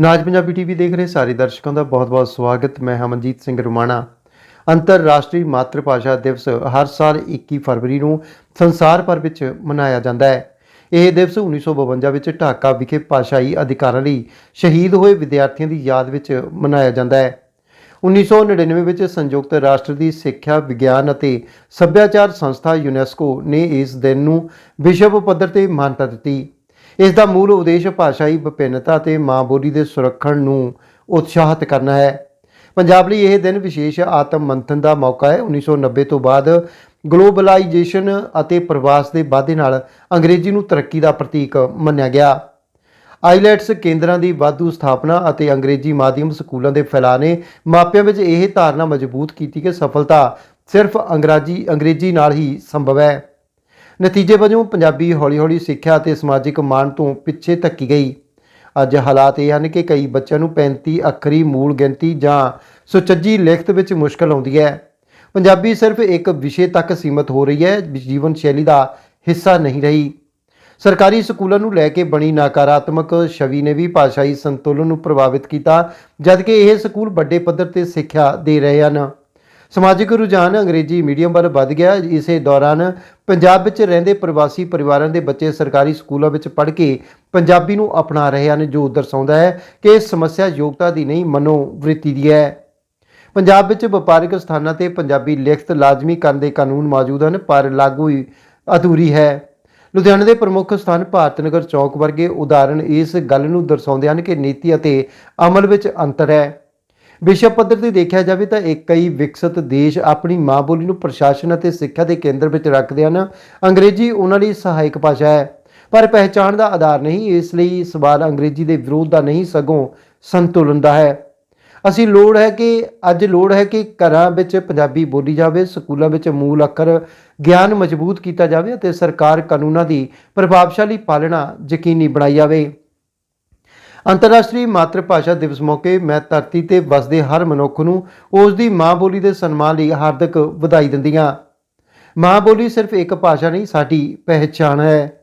ਨਾਜ Punjabi TV ਦੇਖ ਰਹੇ ਸਾਰੇ ਦਰਸ਼ਕਾਂ ਦਾ ਬਹੁਤ-ਬਹੁਤ ਸਵਾਗਤ। ਮੈਂ ਹਮਨਜੀਤ ਸਿੰਘ ਰੁਮਾਣਾ। ਅੰਤਰਰਾਸ਼ਟਰੀ ਮਾਤਰ ਭਾਸ਼ਾ ਦਿਵਸ ਹਰ ਸਾਲ 21 ਫਰਵਰੀ ਨੂੰ ਸੰਸਾਰ ਭਰ ਵਿੱਚ ਮਨਾਇਆ ਜਾਂਦਾ ਹੈ। ਇਹ ਦਿਵਸ 1952 ਵਿੱਚ ਢਾਕਾ ਵਿਖੇ ਭਾਸ਼ਾਈ ਅਧਿਕਾਰਾਂ ਲਈ ਸ਼ਹੀਦ ਹੋਏ ਵਿਦਿਆਰਥੀਆਂ ਦੀ ਯਾਦ ਵਿੱਚ ਮਨਾਇਆ ਜਾਂਦਾ ਹੈ। 1999 ਵਿੱਚ ਸੰਯੁਕਤ ਰਾਸ਼ਟਰ ਦੀ ਸਿੱਖਿਆ ਵਿਗਿਆਨ ਅਤੇ ਸੱਭਿਆਚਾਰ ਸੰਸਥਾ ਯੂਨੈਸਕੋ ਨੇ ਇਸ ਦਿਨ ਨੂੰ ਵਿਸ਼ਵ ਪੱਧਰ ਤੇ ਮਾਨਤਾ ਦਿੱਤੀ। ਇਸ ਦਾ ਮੂਲ ਉਦੇਸ਼ ਭਾਸ਼ਾਈ ਵਿਭਿੰਨਤਾ ਤੇ ਮਾਂ ਬੋਲੀ ਦੇ ਸੁਰੱਖਣ ਨੂੰ ਉਤਸ਼ਾਹਿਤ ਕਰਨਾ ਹੈ। ਪੰਜਾਬ ਲਈ ਇਹ ਦਿਨ ਵਿਸ਼ੇਸ਼ ਆਤਮ ਮੰਥਨ ਦਾ ਮੌਕਾ ਹੈ। 1990 ਤੋਂ ਬਾਅਦ ਗਲੋਬਲਾਈਜੇਸ਼ਨ ਅਤੇ ਪ੍ਰਵਾਸ ਦੇ ਵਾਧੇ ਨਾਲ ਅੰਗਰੇਜ਼ੀ ਨੂੰ ਤਰੱਕੀ ਦਾ ਪ੍ਰਤੀਕ ਮੰਨਿਆ ਗਿਆ। ਆਈਲੈਟਸ ਕੇਂਦਰਾਂ ਦੀ ਵਾਧੂ ਸਥਾਪਨਾ ਅਤੇ ਅੰਗਰੇਜ਼ੀ ਮਾਧਿਅਮ ਸਕੂਲਾਂ ਦੇ ਫੈਲਾਅ ਨੇ ਮਾਪਿਆਂ ਵਿੱਚ ਇਹ ਧਾਰਨਾ ਮਜ਼ਬੂਤ ਕੀਤੀ ਕਿ ਸਫਲਤਾ ਸਿਰਫ ਅੰਗਰੇਜ਼ੀ ਅੰਗਰੇਜ਼ੀ ਨਾਲ ਹੀ ਸੰਭਵ ਹੈ। ਨਤੀਜੇ ਵਜੋਂ ਪੰਜਾਬੀ ਹੌਲੀ-ਹੌਲੀ ਸਿੱਖਿਆ ਅਤੇ ਸਮਾਜਿਕ ਮਾਣ ਤੋਂ ਪਿੱਛੇ ਧੱਕੀ ਗਈ। ਅੱਜ ਹਾਲਾਤ ਇਹ ਹਨ ਕਿ ਕਈ ਬੱਚਿਆਂ ਨੂੰ 35 ਅੱਖਰੀ ਮੂਲ ਗਿਣਤੀ ਜਾਂ ਸੁਚੱਜੀ ਲਿਖਤ ਵਿੱਚ ਮੁਸ਼ਕਲ ਆਉਂਦੀ ਹੈ। ਪੰਜਾਬੀ ਸਿਰਫ ਇੱਕ ਵਿਸ਼ੇ ਤੱਕ ਸੀਮਤ ਹੋ ਰਹੀ ਹੈ ਜੀਵਨ ਸ਼ੈਲੀ ਦਾ ਹਿੱਸਾ ਨਹੀਂ ਰਹੀ। ਸਰਕਾਰੀ ਸਕੂਲਾਂ ਨੂੰ ਲੈ ਕੇ ਬਣੀ ਨਕਾਰਾਤਮਕ ਛਵੀ ਨੇ ਵੀ ਭਾਸ਼ਾਈ ਸੰਤੁਲਨ ਨੂੰ ਪ੍ਰਭਾਵਿਤ ਕੀਤਾ, ਜਦਕਿ ਇਹ ਸਕੂਲ ਵੱਡੇ ਪੱਧਰ ਤੇ ਸਿੱਖਿਆ ਦੇ ਰਹੇ ਹਨ। ਸਮਾਜਿਕ ਰੁਝਾਨ ਅੰਗਰੇਜ਼ੀ ਮੀਡੀਅਮ ਵੱਲ ਵੱਧ ਗਿਆ। ਇਸੇ ਦੌਰਾਨ ਪੰਜਾਬ ਵਿੱਚ ਰਹਿੰਦੇ ਪ੍ਰਵਾਸੀ ਪਰਿਵਾਰਾਂ ਦੇ ਬੱਚੇ ਸਰਕਾਰੀ ਸਕੂਲਾਂ ਵਿੱਚ ਪੜ੍ਹ ਕੇ ਪੰਜਾਬੀ ਨੂੰ ਅਪਣਾ ਰਹੇ ਹਨ, ਜੋ ਦਰਸਾਉਂਦਾ ਹੈ ਕਿ ਇਹ ਸਮੱਸਿਆ ਯੋਗਤਾ ਦੀ ਨਹੀਂ, ਮਨੋਵ੍ਰਿਤੀ ਦੀ ਹੈ। ਪੰਜਾਬ ਵਿੱਚ ਵਪਾਰਕ ਸਥਾਨਾਂ ਤੇ ਪੰਜਾਬੀ ਲਿਖਤ ਲਾਜ਼ਮੀ ਕਰਨ ਦੇ ਕਾਨੂੰਨ ਮੌਜੂਦ ਹਨ, ਪਰ ਲਾਗੂ ਅਧੂਰੀ ਹੈ। ਲੁਧਿਆਣਾ ਦੇ ਪ੍ਰਮੁੱਖ ਸਥਾਨ ਭਾਰਤ ਨਗਰ ਚੌਕ ਵਰਗੇ ਉਦਾਹਰਣ ਇਸ ਗੱਲ ਨੂੰ ਦਰਸਾਉਂਦੇ ਹਨ ਕਿ ਨੀਤੀ ਅਤੇ ਅਮਲ ਵਿੱਚ ਅੰਤਰ ਹੈ। ਵਿਸ਼ਵ ਪੱਧਰ ਤੇ ਦੇਖਿਆ ਜਾਵੇ ਤਾਂ ਇੱਕ ਕਈ ਵਿਕਸਿਤ ਦੇਸ਼ ਆਪਣੀ ਮਾਂ ਬੋਲੀ ਨੂੰ ਪ੍ਰਸ਼ਾਸਨ ਅਤੇ ਸਿੱਖਿਆ ਦੇ ਕੇਂਦਰ ਵਿੱਚ ਰੱਖਦੇ ਹਨ। ਅੰਗਰੇਜ਼ੀ ਉਹਨਾਂ ਲਈ ਸਹਾਇਕ ਭਾਸ਼ਾ ਹੈ। ਪਰ ਪਹਿਚਾਣ ਦਾ ਆਧਾਰ ਨਹੀਂ, ਇਸ ਲਈ ਸਵਾਲ ਅੰਗਰੇਜ਼ੀ ਦੇ ਵਿਰੋਧ ਦਾ ਨਹੀਂ, ਸਗੋਂ ਸੰਤੁਲਨ ਦਾ ਹੈ। ਅਸੀਂ ਲੋੜ ਹੈ ਕਿ, ਅੱਜ ਲੋੜ ਹੈ ਕਿ ਘਰਾਂ ਵਿੱਚ ਪੰਜਾਬੀ ਬੋਲੀ ਜਾਵੇ, ਸਕੂਲਾਂ ਵਿੱਚ ਮੂਲ ਅੱਖਰ ਗਿਆਨ ਮਜ਼ਬੂਤ ਕੀਤਾ ਜਾਵੇ ਅਤੇ ਸਰਕਾਰ ਕਾਨੂੰਨਾਂ ਦੀ ਪ੍ਰਭਾਵਸ਼ਾਲੀ ਪਾਲਣਾ ਯਕੀਨੀ ਬਣਾਈ ਜਾਵੇ। ਅੰਤਰਰਾਸ਼ਟਰੀ ਮਾਤਰ ਭਾਸ਼ਾ ਦਿਵਸ ਮੌਕੇ ਮੈਂ ਧਰਤੀ ਤੇ ਵਸਦੇ ਹਰ ਮਨੁੱਖ ਨੂੰ ਉਸ ਦੀ ਮਾਂ ਬੋਲੀ ਦੇ ਸਨਮਾਨ ਲਈ ਹਾਰਦਿਕ ਵਧਾਈ ਦਿੰਦੀ ਹਾਂ। ਮਾਂ ਬੋਲੀ ਸਿਰਫ ਇੱਕ ਭਾਸ਼ਾ ਨਹੀਂ, ਸਾਡੀ ਪਹਿਚਾਣ ਹੈ।